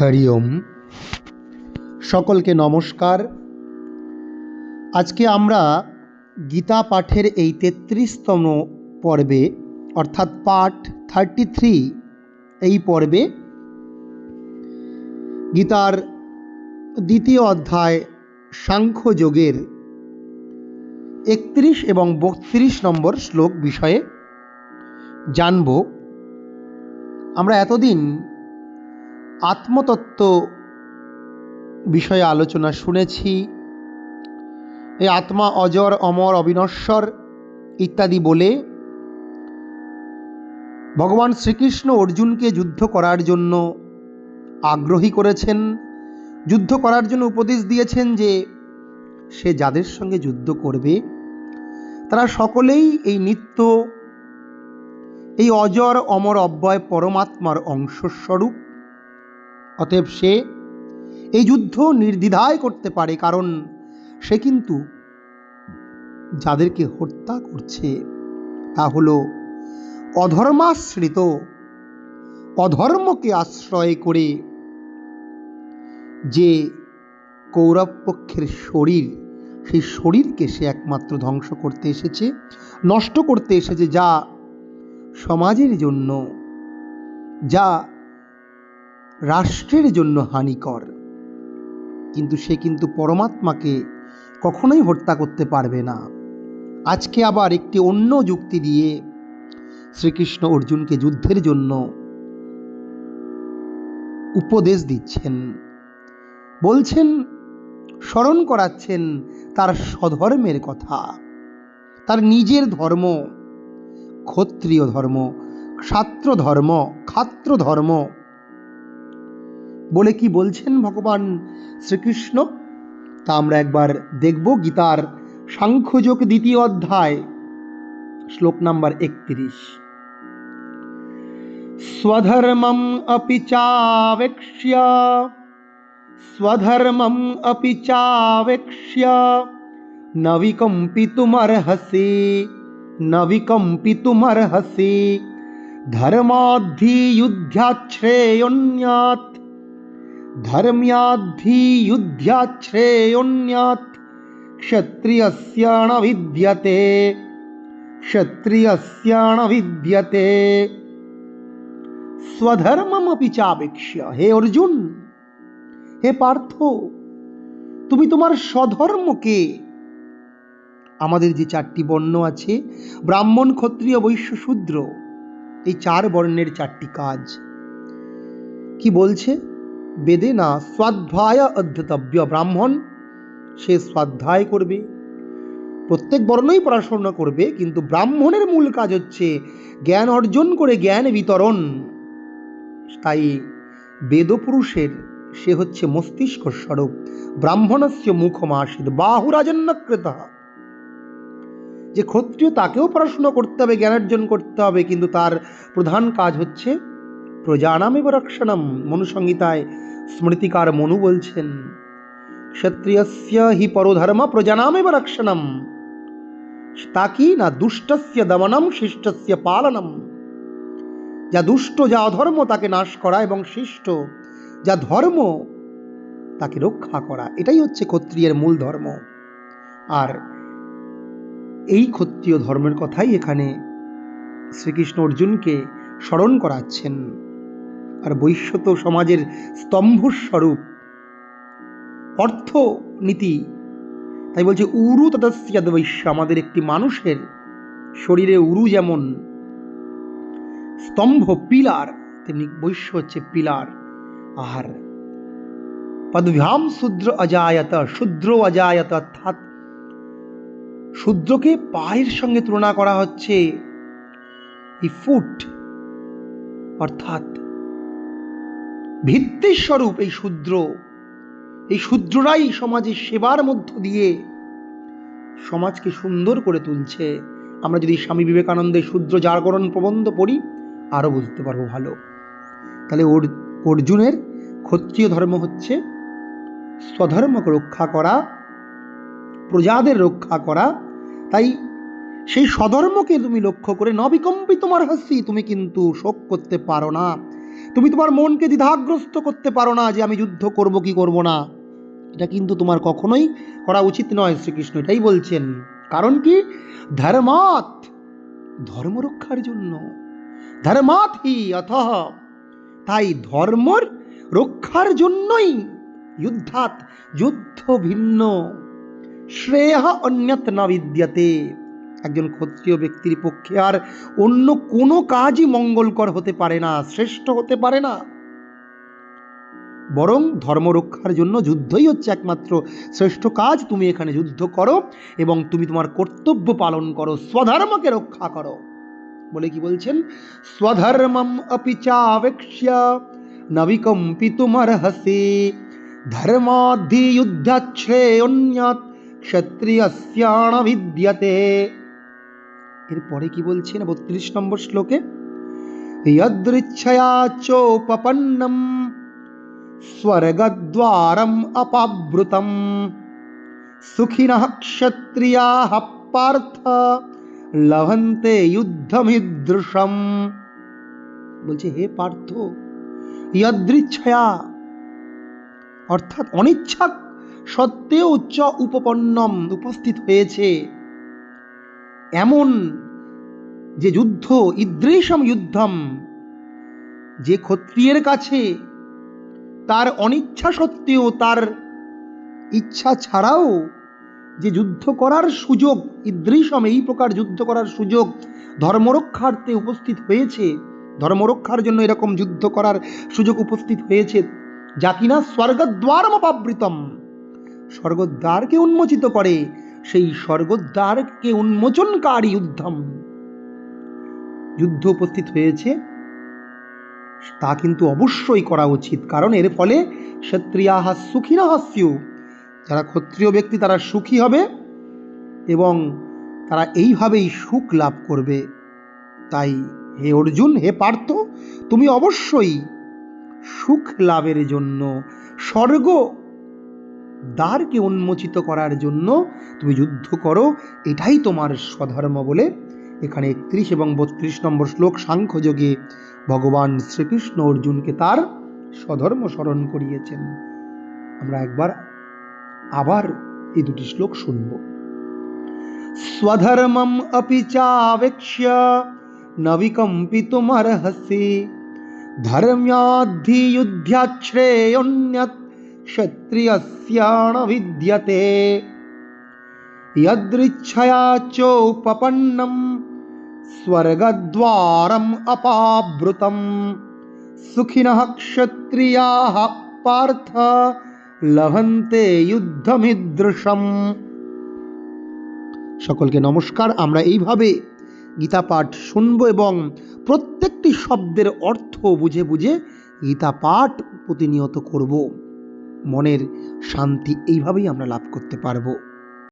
হরি ওম। সকলকে নমস্কার। আজকে আমরা গীতা পাঠের এই তেত্রিশতম পর্বে, অর্থাৎ পাঠ থার্টি থ্রি এই পর্বে গীতার দ্বিতীয় অধ্যায় সাংখ্যযোগের একত্রিশ এবং বত্রিশ নম্বর শ্লোক বিষয়ে জানব। আমরা এতদিন আত্মতত্ত্ব বিষয়ে আলোচনা শুনেছি। এই আত্মা অজর, অমর, অবিনশ্বর ইত্যাদি বলে ভগবান শ্রীকৃষ্ণ অর্জুনকে যুদ্ধ করার জন্য আগ্রহী করেছেন। যুদ্ধ করার জন্য উপদেশ দিয়েছেন যে সে যাদের সঙ্গে যুদ্ধ করবে, তারা সকলেই এই নিত্য, এই অজর, অমর, অব্যয়, পরমাত্মার অংশস্বরূপ। অতএব সে এই যুদ্ধ নির্দ্বিধায় করতে পারে, কারণ সে কিন্তু যাদেরকে হত্যা করছে, তা হল অধর্মাশ্রিত, অধর্মকে আশ্রয় করে যে কৌরব পক্ষের শরীর, সেই শরীরকে সে একমাত্র ধ্বংস করতে এসেছে, নষ্ট করতে এসেছে যা সমাজের জন্য, যা রাষ্ট্রের জন্য হানিকর। কিন্তু সে কিন্তু পরমাত্মাকে কখনোই হত্যা করতে পারবে না। আজকে আবার একটি অন্য যুক্তি দিয়ে শ্রীকৃষ্ণ অর্জুনকে যুদ্ধের জন্য উপদেশ দিচ্ছেন। বলছেন, স্মরণ করাচ্ছেন তার স্বধর্মের কথা। তার নিজের ধর্ম, ক্ষত্রিয় ধর্ম ক্ষাত্র ধর্ম খাত্র ধর্ম বলে কি বলছেন ভগবান শ্রীকৃষ্ণ? তা আমরা একবার দেখব গীতার সাংখ্যযোগ দ্বিতীয় অধ্যায়, শ্লোক নাম্বার একত্রিশ। স্বধর্মম অপি চাবেক্ষ্য, স্বধর্মম অপি চাবেক্ষ্য ন বিকম্পিতুমর্হসি ন বিকম্পিতুমর্হসি धर्म्याद्धि युद्ध्याच्छ्रेयोऽन्यात् क्षत्रियस्याण विद्यते क्षत्रियस्याण विद्यते স্বধর্মমপি চাপেক্ষ হে অর্জুন হে পার্থ তুমি তোমার স্বধর্মকে। আমাদের যে চারটি বর্ণ আছে, ব্রাহ্মণ, ক্ষত্রিয়, বৈশ্য, শূদ্র, এই চার বর্ণের চারটি কাজ। কি বলছে? বেদে না স্বাধ্যায় অধ্যতব্য ব্রাহ্মণ। সে স্বাধ্যায় করবে। প্রত্যেক বর্ণই পড়াশোনা করবে, কিন্তু ব্রাহ্মণের মূল কাজ হচ্ছে জ্ঞান অর্জন করে জ্ঞান বিতরণ। তাই বেদপুরুষের, সে হচ্ছে মস্তিষ্ক স্বরূপ, ব্রাহ্মণস্য মুখমাসিদ, বাহুরাজন্যকৃত। যে ক্ষত্রিয় তাকেও পড়াশোনা করতে হবে, জ্ঞান অর্জন করতে হবে, কিন্তু তার প্রধান কাজ হচ্ছে প্রজানামেব রক্ষণম মনুসংহিতায় স্মৃতিকার মনু বলছেন, ক্ষত্রিয়স্য হি পরধর্ম প্রজানামেব রক্ষণম তা কি না দুষ্টস্য দমনম শিষ্টস্য পালনম। যা দুষ্ট, যা অধর্ম তাকে নাশ করা এবং শিষ্ট, যা ধর্ম তাকে রক্ষা করা। এটাই হচ্ছে ক্ষত্রিয়ের মূল ধর্ম। আর এই ক্ষত্রিয় ধর্মের কথাই এখানে শ্রীকৃষ্ণ অর্জুনকে স্মরণ করাচ্ছেন। আর বৈশ্যত সমাজের স্তম্ভস্বরূপ অর্থনীতি। তাই বলছে, উরু তদস্যাদ বৈশ্য আমাদের একটি মানুষের শরীরে উরু যেমন স্তম্ভ পিলার, তেমনি বৈশ্য হচ্ছে পিলার আর পদভ্যাম শূদ্র অজায়ত শূদ্র অজায়ত, অর্থাৎ শূদ্রকে পায়ের সঙ্গে তুলনা করা হচ্ছে ফুট, অর্থাৎ ভিত্তিস্বরূপ এই শূদ্র। এই শূদ্ররাই সমাজের সেবার মধ্য দিয়ে সমাজকে সুন্দর করে তুলছে। আমরা যদি স্বামী বিবেকানন্দের শূদ্র জাগরণ প্রবন্ধ পড়ি, আরও বুঝতে পারব ভালো। তাহলে অর্জুনের ক্ষত্রিয় ধর্ম হচ্ছে স্বধর্মকে রক্ষা করা, প্রজাদের রক্ষা করা। তাই সেই স্বধর্মকে তুমি লক্ষ্য করে নবিকম্পি তোমার হাসি তুমি কিন্তু শোক করতে পারো না। তুমি তোমার মনকে দ্বিধাগ্রস্ত করতে পারো না যে আমি যুদ্ধ করব কি করব না। এটা কিন্তু তোমার কখনোই করা উচিত নয় শ্রীকৃষ্ণ, এটাই বলছেন। কারণ কি? ধর্মাত ধর্ম রক্ষার জন্য। ধর্মাত হি অথ, তাই ধর্মর রক্ষার জন্যই যুদ্ধাত যুদ্ধ ভিন্ন। শ্রেয় অন্যত না বিদ্যাতে। একজন ক্ষত্রিয় ব্যক্তির পক্ষে আর অন্য কোনো কাজই মঙ্গলকর হতে পারে না, শ্রেষ্ঠ হতে পারে না। বরং ধর্ম রক্ষার জন্য যুদ্ধই হচ্ছে একমাত্র শ্রেষ্ঠ কাজ। তুমি এখানে যুদ্ধ করো এবং তুমি তোমার কর্তব্য পালন করো, স্বধর্মকে রক্ষা করো। বলে কি বলছেন? স্বধর্মম অপি চাবেক্ষ্য নবিকম্পিতুমর্হসি ধর্মাধি যুদ্ধাশ্রেয়ন্যাত ক্ষত্রিয়স্যাণ বিদ্যতে এরপরে কি বলছেন বত্রিশ নম্বর শ্লোকে? যদৃচ্ছয়া চোপপন্নম স্বর্গদ্বারম অপাবৃতম। সুখিনঃ ক্ষত্রিয়াঃ পার্থ। লভন্তে যুদ্ধমিদৃশম বলছে, হে পার্থ, যদৃচ্ছয়া অর্থাৎ অনিচ্ছা সত্ত্বেও উচ্চ উপপন্নম উপস্থিত হয়েছে। এমন যে যুদ্ধ ইদৃশম যুদ্ধম, যে ক্ষত্রিয়ের কাছে তার অনিচ্ছা সত্ত্বেও তার ইচ্ছা ছাড়াও যে যুদ্ধ করার সুযোগ ইদৃশম এই প্রকার যুদ্ধ করার সুযোগ ধর্মরক্ষার্থে উপস্থিত হয়েছে, ধর্মরক্ষার জন্য এরকম যুদ্ধ করার সুযোগ উপস্থিত হয়েছে, যা কিনা স্বর্গদ্বারমপাবৃতম। স্বর্গদ্বারকে উন্মোচিত করে সেই স্বর্গদ্বারকে উন্মোচনকারী যুদ্ধম যুদ্ধ উপস্থিত হয়েছে। তা কিন্তু অবশ্যই করা উচিত, কারণ এর ফলে ক্ষত্রিয়াহ সুখী না হাস্যু যারা ক্ষত্রিয় ব্যক্তি, তারা সুখী হবে এবং তারা এইভাবেই সুখ লাভ করবে। তাই হে অর্জুন, হে পার্থ, তুমি অবশ্যই সুখ লাভের জন্য স্বর্গ দ্বারকে উন্মোচিত করার জন্য তুমি যুদ্ধ করো, এটাই তোমার স্বধর্ম বলে এখানে একত্রিশ এবং বত্রিশ নম্বর শ্লোক সাংখ্যযোগে ভগবান শ্রীকৃষ্ণ অর্জুনকে তার স্বধর্ম স্মরণ করিয়েছেন। আমরা একবার আবার এই দুটি শ্লোক শুনব। স্বধর্মম অপি চাবেক্ষ্য, নবিকম্পিতুমর্হসি ধর্ম্যাদ্ধিযুদ্ধ্যাশ্রেয়োন্যত ক্ষত্রিয়স্যাণ বিদ্যতে यदृच्छया चोपपन्नं स्वर्गद्वारम् अपावृतं सुखिनः क्षत्रियाः पार्थ লভন্তে যুদ্ধমিদৃশম সকলকে নমস্কার আমরা এইভাবে গীতা পাঠ শুনব এবং প্রত্যেকটি শব্দের অর্থ বুঝে বুঝে গীতা পাঠ প্রতিনিয়ত করব মনের শান্তি এইভাবেই আমরা লাভ করতে পারব।